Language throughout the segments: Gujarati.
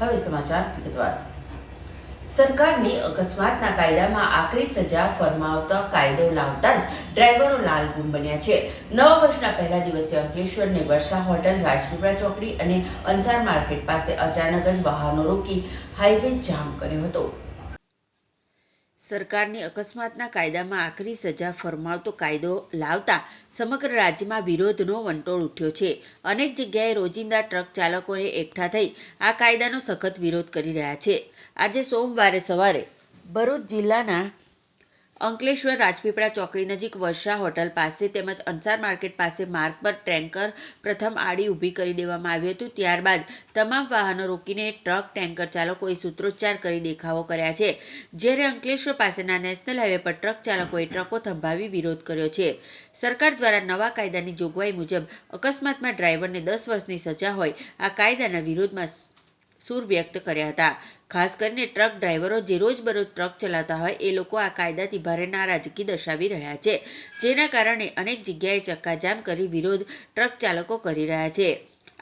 હવે સમાચાર વિગતવાર. સરકારની અકસ્માતના કાયદામાં આકરી સજા ફરમાવતા કાયદો લાવતા જ ડ્રાઈવરો લાલગુમ બન્યા છે. નવા વર્ષના પહેલા દિવસે અંકલેશ્વરની વર્ષા હોટલ, રાજપીપળા ચોકડી અને અંસાર માર્કેટ પાસે અચાનક જ વાહનો રોકી હાઈવે જામ કર્યો હતો. સરકારની અકસ્માતના કાયદામાં આકરી સજા ફરમાવતો કાયદો લાવતા સમગ્ર રાજ્યમાં વિરોધનો વંટોળ ઉઠ્યો છે. અનેક જગ્યાએ રોજિંદા ટ્રક ચાલકોએ એકઠા થઈ આ કાયદાનો સખત વિરોધ કરી રહ્યા છે. આજે સોમવારે સવારે ભરૂચ જિલ્લાના અંકલેશ્વર રાજપીપળા ચોકડી નજીક વર્ષા હોટલ પાસે તેમજ અંસાર માર્કેટ પાસે માર્ગ પર ટેન્કર પ્રથમ આડી ઊભી કરી દેવામાં આવ્યું હતું. ત્યારબાદ તમામ વાહનો રોકીને ટ્રક ટેન્કર ચાલકોએ સૂત્રોચ્ચાર કરી દેખાવો કર્યા છે. જ્યારે અંકલેશ્વર પાસેના નેશનલ હાઈવે પર ટ્રક ચાલકોએ ટ્રકો થંભાવી વિરોધ કર્યો છે. સરકાર દ્વારા નવા કાયદાની જોગવાઈ મુજબ અકસ્માતમાં ડ્રાઈવરને દસ વર્ષની સજા હોય, આ કાયદાના વિરોધમાં સૂર વ્યક્ત કર્યા હતા. ખાસ કરીને ટ્રક ડ્રાઈવરો જે રોજબરોજ ટ્રક ચલાવતા હોય એ લોકો આ કાયદાથી ભારે નારાજગી દર્શાવી રહ્યા છે. જેના કારણે અનેક જગ્યાએ ચક્કાજામ કરી વિરોધ ટ્રક ચાલકો કરી રહ્યા છે.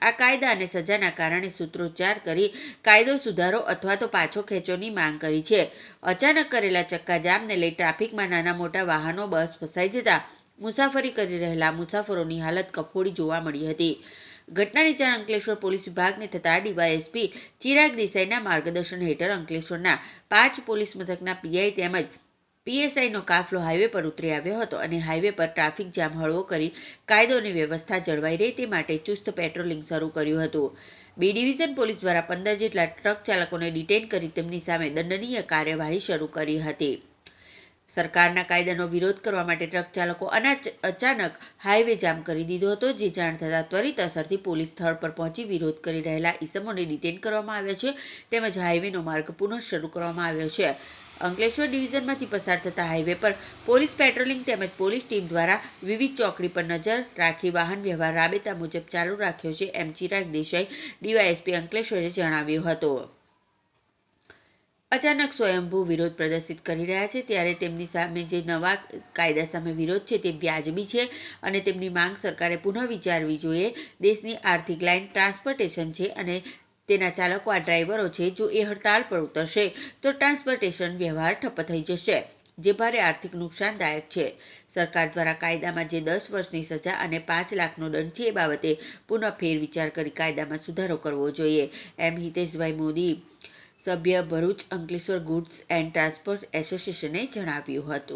આ કાયદા અને સજાના કારણે સૂત્રોચ્ચાર કરી કાયદો સુધારો અથવા તો પાછો ખેંચોની માંગ કરી છે. અચાનક કરેલા ચક્કાજામને લઈ ટ્રાફિકમાં નાના મોટા વાહનો, બસ ફસાઈ જતા મુસાફરી કરી રહેલા મુસાફરોની હાલત કફોડી જોવા મળી હતી. ઘટનાની જાણ અંકલેશ્વર પોલીસ વિભાગને થતા ડીવાયએસપી ચિરાગ દેસાઈના માર્ગદર્શન હેઠળ અંકલેશ્વરના પાંચ પોલીસ મથકના પીઆઈ તેમજ પીએસઆઈનો કાફલો હાઈવે પર ઉતરી આવ્યો હતો અને હાઈવે પર ટ્રાફિક જામ હળવો કરી કાયદોની વ્યવસ્થા જળવાઈ રહે તે માટે ચુસ્ત પેટ્રોલિંગ શરૂ કર્યું હતું. બી ડિવિઝન પોલીસ દ્વારા પંદર જેટલા ટ્રક ચાલકોને ડિટેન કરી તેમની સામે દંડનીય કાર્યવાહી શરૂ કરી હતી. સરકારના કાયદાનો વિરોધ કરવા માટે ટ્રક ચાલકો અચાનક હાઈવે જામ કરી દીધો હતો, જે જાણ થતાં ત્વરિત અસરથી પોલીસ સ્થળ પર પહોંચી વિરોધ કરી રહેલા ઈસમોને ડિટેન કરવામાં આવ્યા છે, તેમજ હાઈવેનો માર્ગ પુનઃ શરૂ કરવામાં આવ્યો છે. અંકલેશ્વર ડિવિઝનમાંથી પસાર થતા હાઈવે પર પોલીસ પેટ્રોલિંગ તેમજ પોલીસ ટીમ દ્વારા વિવિધ ચોકડી પર નજર રાખી વાહન વ્યવહાર રાબેતા મુજબ ચાલુ રાખ્યો છે, એમ ચિરાગ દેસાઈ ડીવાયએસપી અંકલેશ્વરે જણાવ્યું હતું. અચાનક સ્વયંભૂ વિરોધ પ્રદર્શિત કરી રહ્યા છે, ત્યારે તેમની સામે જે નવા કાયદા સામે વિરોધ છે તે વ્યાજબી છે અને તેમની માંગ સરકારે પુનઃ વિચારવી જોઈએ. દેશની આર્થિક લાઇન ટ્રાન્સપોર્ટેશન છે અને તેના ચાલકો આ ડ્રાઈવરો છે જો એ હડતાળ પર ઉતરશે, તો ટ્રાન્સપોર્ટેશન વ્યવહાર ઠપ્પ થઈ જશે, જે ભારે આર્થિક નુકસાનદાયક છે. સરકાર દ્વારા કાયદામાં જે દસ વર્ષની સજા અને પાંચ લાખનો દંડ છે એ બાબતે પુનઃ ફેરવિચાર કરી કાયદામાં સુધારો કરવો જોઈએ. એમ હિતેશભાઈ મોદી સભ્ય Bharuch Ankleshwar goods and transport એસોસિએશને જણાવ્યું હતું.